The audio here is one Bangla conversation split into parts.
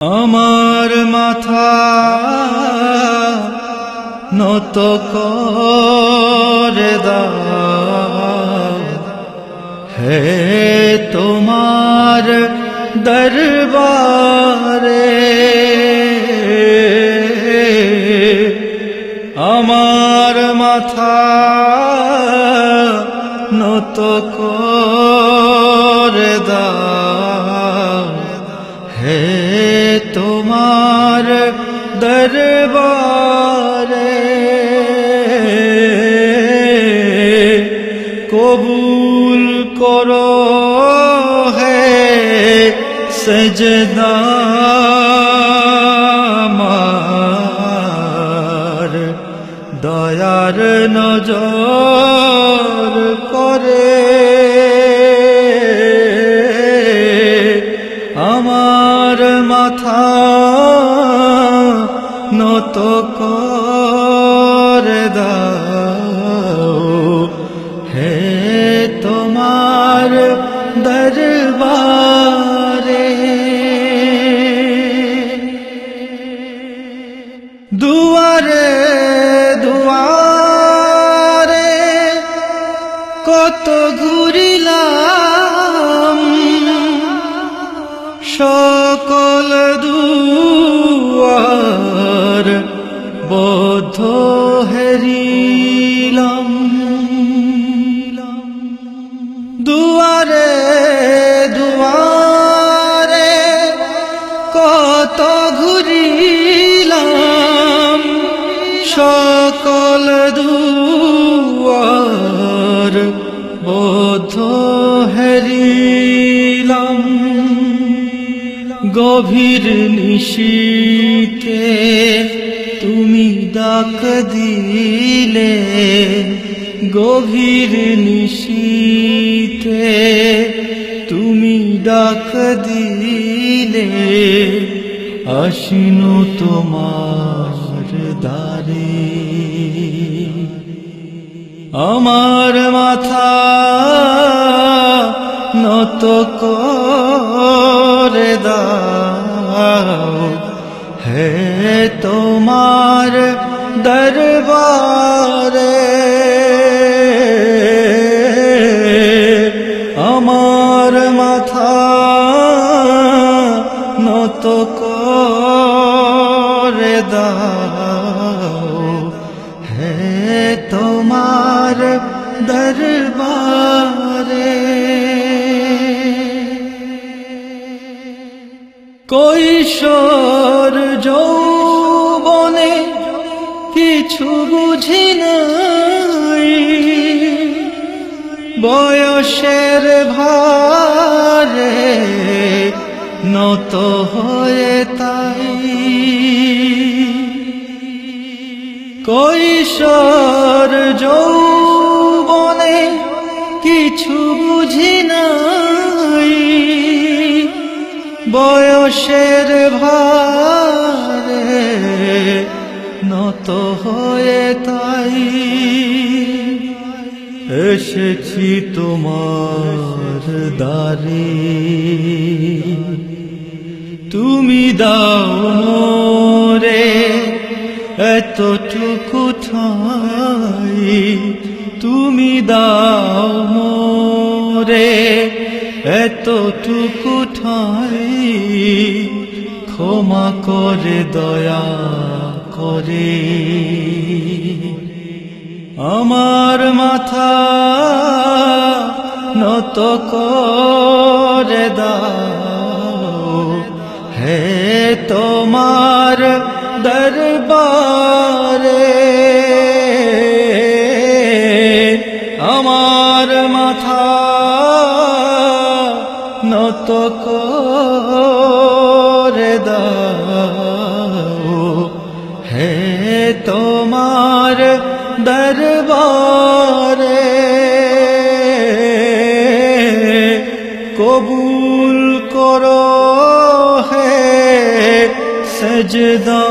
আমার মাথা নত করে দাও। হে তোমার দরবারে আমার মাথা নত করে দাও। দরবারে কবুল করো হে সজদা দয়ার নজর করে নত করে দাও। হে তোমার দরবারে। দুয়ারে দুয়ারে কত ঘুরিলাম। সকল হেরিলাম দুয়ারে দুয়ারে কত ঘুরিলাম সকল দুয়ার বোধ হেরিলাম। গভীর নিশীতে তুমি ডাক দিলে, গভীর নিশীতে তুমি ডাক দিলে আসিনু তোমার দ্বারে। আমার মাথা নত করে তোমার দরবারে। আমার মাথা নত করে দাও। হে তোমার দরবারে। কৈশোর যৌবনে কিছু বুঝি বয়সের ভারে নত হয়ে তাই। কৈশোর যৌবনে কিছু বুঝি বয়সের ভারে নত হয়ে তাই এসেছি তোমার দ্বারে। তুমি দাও রে এতটুকু ঠাই। তুমি দাও মোরে, এতটুকু ঠাই। ক্ষমা করে দয়া করে। আমার মাথা নত করে দাও। হে তোমার দরবারে। আমার মাথা নত করে কবুল করো হে সজদা।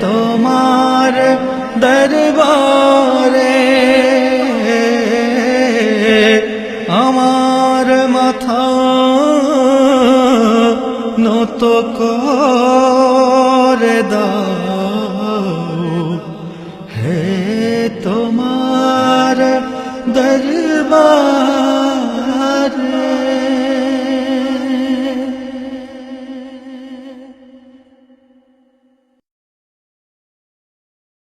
তোমার দরবারে। আমার মাথা নত করে দাও।